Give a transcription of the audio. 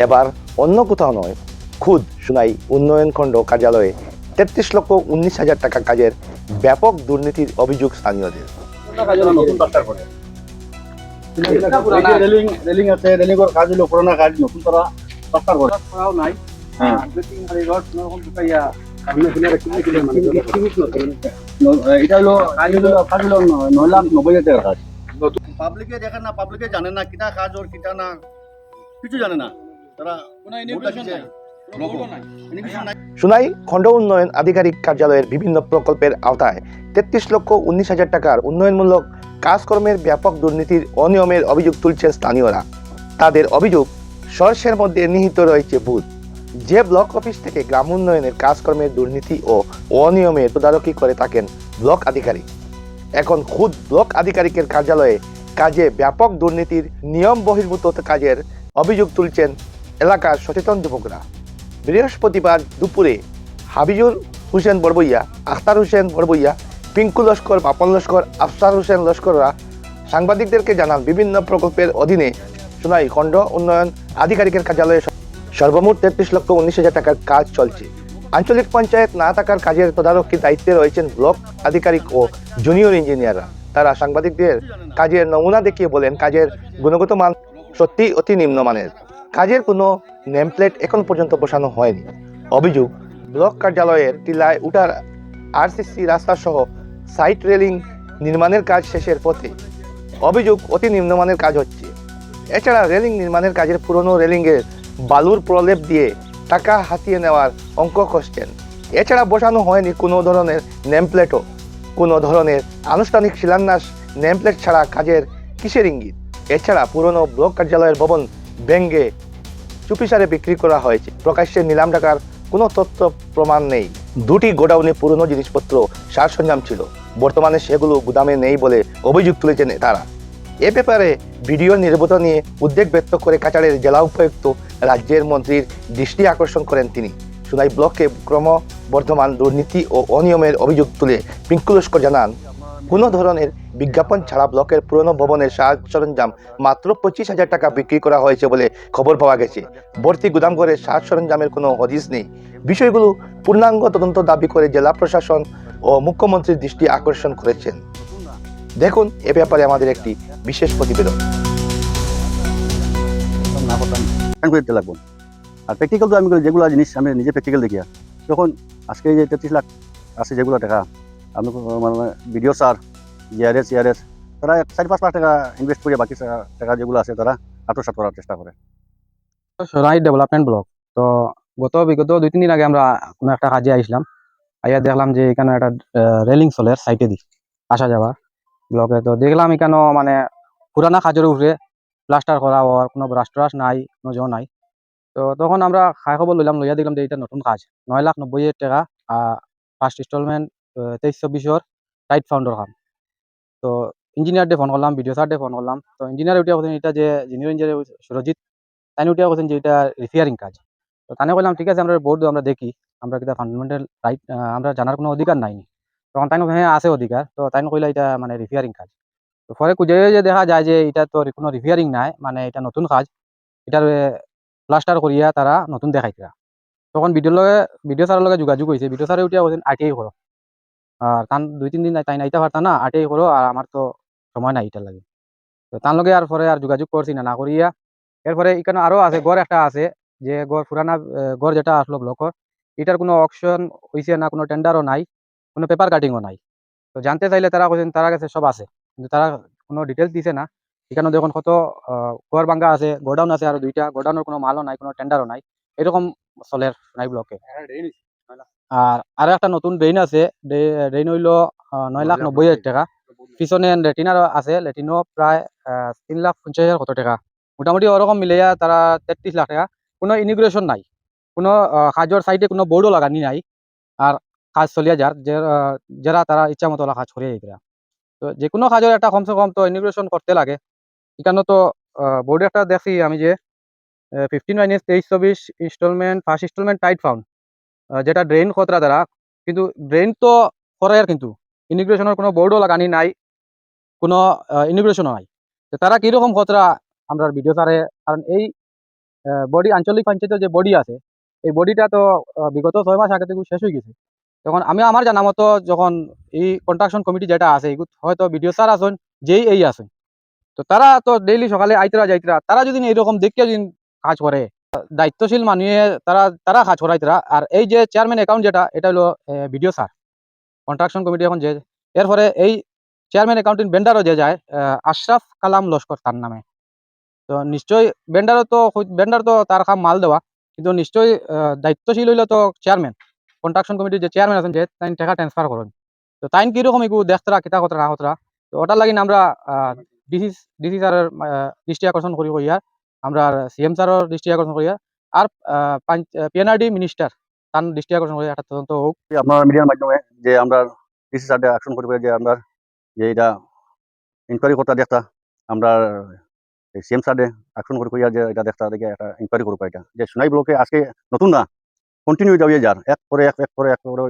এবার অন্য কোথাও নয় খুদ সুনাই উন্নয়ন খণ্ড কার্যালয়ে তেত্রিশ লক্ষ উনিশ হাজার টাকা কাজের ব্যাপক দুর্নীতির অভিযোগ স্থানীয়দের। হ্যাঁ। কিনে কিনে মানে এটা হলো নয় লাখ নব্বই হাজার টাকার কাজ। পাবলিকে দেখে না পাবলিকে জানে না কিটা কাজ ওর কিটা না কিছু জানে না। সুনাই খণ্ড উন্নয়ন আধিকারিক কার্যালয়ের বিভিন্ন প্রকল্পের আওতায় তেত্রিশ লক্ষ উনিশ হাজার টাকার উন্নয়নমূলক কাজকর্মের ব্যাপক দুর্নীতির অনিয়মের অভিযোগ তুলছেন স্থানীয়রা। তাদের অভিযোগ সর্ষের মধ্যে নিহিত রয়েছে ভূত। যে ব্লক অফিস থেকে গ্রাম উন্নয়নের কাজকর্মের দুর্নীতি ও অনিয়মের তদারকি করে থাকেন ব্লক আধিকারিক। এখন খুদ ব্লক আধিকারিকের কার্যালয়ে কাজে ব্যাপক দুর্নীতির নিয়ম বহির্ভূত কাজের অভিযোগ তুলছেন এলাকার সচেতন যুবকরা বৃহস্পতিবার দুপুরে হাবিজুর হোসেন বড়বইয়া আখতার হোসেন বড়বইয়া পিঙ্কু লস্কর পাপন লস্কর, আফসার হোসেন লস্কররা সাংবাদিকদেরকে জানান, বিভিন্ন প্রকল্পের অধীনে সোনাই খণ্ড উন্নয়ন আধিকারিকের কার্যালয়ে সর্বমোট তেত্রিশ লক্ষ উনিশ হাজার টাকার কাজ চলছে। আঞ্চলিক পঞ্চায়েত না থাকার কাজের তদারকির দায়িত্বে রয়েছেন ব্লক আধিকারিক ও জুনিয়র ইঞ্জিনিয়াররা। তারা সাংবাদিকদের কাজের নমুনা দেখিয়ে বলেন, কাজের গুণগত মান সত্যি অতি নিম্নমানের। কাজের কোনো নেমপ্লেট এখন পর্যন্ত বসানো হয়নি। অভিযোগ, ব্লক কার্যালয়ের টিলায় উঠার আরসিসি রাস্তা সহ সাইট রেলিং নির্মাণের কাজ শেষের পথে। অভিযোগ, অতি নিম্নমানের কাজ হচ্ছে। এছাড়া রেলিং নির্মাণের কাজের পুরনো রেলিংয়ের বালুর প্রলেপ দিয়ে টাকা হাতিয়ে নেওয়ার অঙ্ক কষছেন এছাড়া বসানো হয়নি কোনো ধরনের নেমপ্লেটও। কোনো ধরনের আনুষ্ঠানিক শিলান্যাস, নেমপ্লেট ছাড়া কাজের কিসের ইঙ্গিত? এছাড়া পুরনো ব্লক কার্যালয়ের ভবন ভেঙ্গে চুপিসারে বিক্রি করা হয়েছে। প্রকাশ্যে নিলাম ডাকার কোনো তথ্য প্রমাণ নেই। দুটি গোডাউনে পুরনো জিনিসপত্র সার সরঞ্জাম ছিল। বর্তমানে সেগুলো গুদামে নেই বলে অভিযোগ তুলেছেন তারা। এ ব্যাপারে ভিডিও নির্বত নিয়ে উদ্বেগ ব্যক্ত করে কাছাড়ের জেলা উপায়ুক্ত রাজ্যের মন্ত্রীর দৃষ্টি আকর্ষণ করেন তিনি। সুনাই ব্লকে ক্রমবর্ধমান দুর্নীতি ও অনিয়মের অভিযোগ তুলে পিঙ্কু লস্কর জানান কোনো ধরনের বিজ্ঞাপন ছাড়া ব্লকের পুরনো ভবনের সাজ সরঞ্জাম মাত্র পঁচিশ হাজার টাকা বিক্রি করা হয়েছে বলে খবর পাওয়া গেছে। ভর্তি গুদামঘরে সাজ সরঞ্জামের কোনো হদিস নেই। বিষয়গুলো পূর্ণাঙ্গ তদন্ত দাবি করে জেলা প্রশাসন ও মুখ্যমন্ত্রীর দৃষ্টি আকর্ষণ করেছেন। দেখুন, এ ব্যাপারে আমাদের একটি বিশেষ প্রতিবেদন। আর প্র্যাকটিক্যাল তো আমি যেগুলো জিনিস আমি নিজে প্র্যাকটিক্যাল দেখিয়া তখন আজকে যে তেত্রিশ লাখ আছে, যেগুলো টাকা আমি ভিডিও স্যার জিআরএস সিআরএস তারা চারি পাঁচ লাখ টাকা ইনভেস্ট করে বাকি টাকা- যেগুলো আছে তারা আত্মসাৎ করার চেষ্টা করে। সরাই ডেভেলপমেন্ট ব্লক তো গত বিগত দুই, তিন দিন আগে আমরা কোনো একটা কাজে আইসলাম। আইয়া দেখলাম যে এখানে একটা রেলিং চলে সাইটে দি আসা যাওয়া। ব্লকে তো দেখলাম এখানে মানে পুরানা কাজের উপরে প্লাস্টার করা হওয়ার কোনো ব্রাশ ট্রাশ নাই, কোনো জো নাই। তো তখন আমরা খাই খবর লইলাম, লইয়া দেখলাম যে এটা নতুন কাজ। নয় লাখ নব্বই টাকা ফার্স্ট ইনস্টলমেন্ট তেইশ চব্বিশর টাইট ফাউন্ডর কাম তো ইঞ্জিনিয়ার ডে ফোন করলাম ভিডিও স্যার ডে ফোন করলাম। তো ইঞ্জিনিয়ার উঠিয়া কথা এটা যে জুনিয়র ইঞ্জিনিয়ার সুরজিৎ, তাই উঠিয়া কথা যে এটা রিপেয়ারিং কাজ। তো তানে বললাম, ঠিক আছে, আমরা বোর্ড আমরা দেখি। আমরা কিটা ফান্ডামেন্টাল রাইট আমরা জানার কোনো অধিকার নাই তখন তাই হ্যাঁ আছে অধিকার। তো তাই কইলা এটা মানে রিপেয়ারিং কাজ। তো পরে খুঁজে যে দেখা যায় যে এটা তো কোনো রিপেয়ারিং নাই মানে এটা নতুন কাজ। এটার প্লাস্টার করিয়া তারা নতুন দেখাইতা তখন ভিডিও লগে ভিডিও স্যারের লগে যোগাযোগ হয়েছে ভিডিও স্যারে উঠিয়া বলছেন আরটিআই করো। আর তান দুই, তিন দিন তাই নাইতে পারতা না আরটিআই করো আর আমার তো সময় নাই এটার লাগে। তো তার লগে আর পরে আর যোগাযোগ করছি না না করিয়া। এরপরে এখানে আরও আছে, গড় একটা আছে, যে গড় পুরানা গড় যেটা আসলো ব্লকর এটার কোনো অপশন হইছে না, কোনো টেন্ডারও নাই, কোনো পেপার কাটিংও নাই। তো জানতে চাইলে তারা কইছেন, তারা কাছে সব আছে, কিন্তু তারা কোনো ডিটেলস দিছে না। এখানে দেখুন কত গড় ভাঙ্গা আছে গোডাউন আছে আর দুইটা গোডাউনের কোনো মালও নাই, কোনো টেন্ডারও নাই, এরকম চলের নাই ব্লকে আর আরও একটা নতুন ড্রেন আছে ড্রেন হইল নয় লাখ নব্বই হাজার টাকা। পিছনে লেটিনারও আছে লেটিনও প্রায় তিন লাখ পঞ্চাশ হাজার কত টাকা। মোটামুটি ওরকম মিলাইয়া তারা তেত্রিশ লাখ টাকা। কোনো ইনিগ্রেশন নাই, কোনো কাজের সাইডে কোনো বোর্ডও লাগানি নাই। আর কাজ চলিয়া যার যারা তারা ইচ্ছা মতো কাজ করে যাইতরা তো যে কোনো কাজের একটা কমসে কম তো ইনিগ্রেশন করতে লাগে। এখানে তো বোর্ডে একটা দেখছি আমি যে ফিফটিন মাইনাস তেইশ চব্বিশ installment first installment tied fund যেটা ড্রেন খতরা দ্বারা, কিন্তু ড্রেন তো করে কিন্তু। ইনিগ্রেশনের কোনো বোর্ডও লাগানি নাই, কোনো ইনিগ্রেশনও নাই। তারা কীরকম খতরা, আমরা ভিডিও তারে কারণ এই বডি আঞ্চলিক পঞ্চায়েতের যে বডি আছে, এই বডিটা তো বিগত ছয় মাস আগে থেকে শেষ হয়ে গেছে। তখন আমি আমার জানা মতো যখন এই কন্ট্রাকশন কমিটি যেটা আছে হয়তো বিডিও স্যার আছেন, যেই এই আছেন। তো তারা তো ডেইলি সকালে আইতরা যাইতরা, তারা যদি এইরকম দেখে যদি কাজ করে দায়িত্বশীল মানুষে তারা তারা কাজ করাইতরা আর এই যে চেয়ারম্যান অ্যাকাউন্ট যেটা, এটা হলো বিডিও স্যার কন্ট্রাকশন কমিটি এখন যে এরপরে এই চেয়ারম্যান অ্যাকাউন্টিং বেন্ডারও যে যায় আশরাফ কালাম লস্কর তার নামে। তো নিশ্চয়ই বেন্ডারও তো বেন্ডার তো তার কাম মাল দেওয়া, কিন্তু নিশ্চয়ই দায়িত্বশীল হইলে তো চেয়ারম্যান কন্ট্রাকশন কমিটির যে চেয়ারম্যান আছেন, যে তাই টাকা ট্রান্সফার করেন। তো তাইন কীরকম একটু দেখতরা কিতা কথা না কথা তো ওটার লাগি আমরা ডিসি ডিসি স্যারের দৃষ্টি আকর্ষণ করি কইয়া আমরা সিএম স্যারের দৃষ্টি আকর্ষণ করিয়া আর পিএনআরডি মিনিস্টার তার দৃষ্টি আকর্ষণ করিয়া একটা তদন্ত হোক। আপনার মিডিয়ার মাধ্যমে যে আমরা ডিসি স্যার অ্যাকশন করে যে আমরা যে এটা ইনকোয়ারি করতে দেখতা, আমরা সিএম স্যার অ্যাকশন করে কইয়া যে এটা দেখতা, দেখে একটা ইনকোয়ারি করব এটা। যে সোনাই ব্লকে আজকে নতুন না কন্টিনিউ যাবে যার, এক পরে এক এক পরে এক করে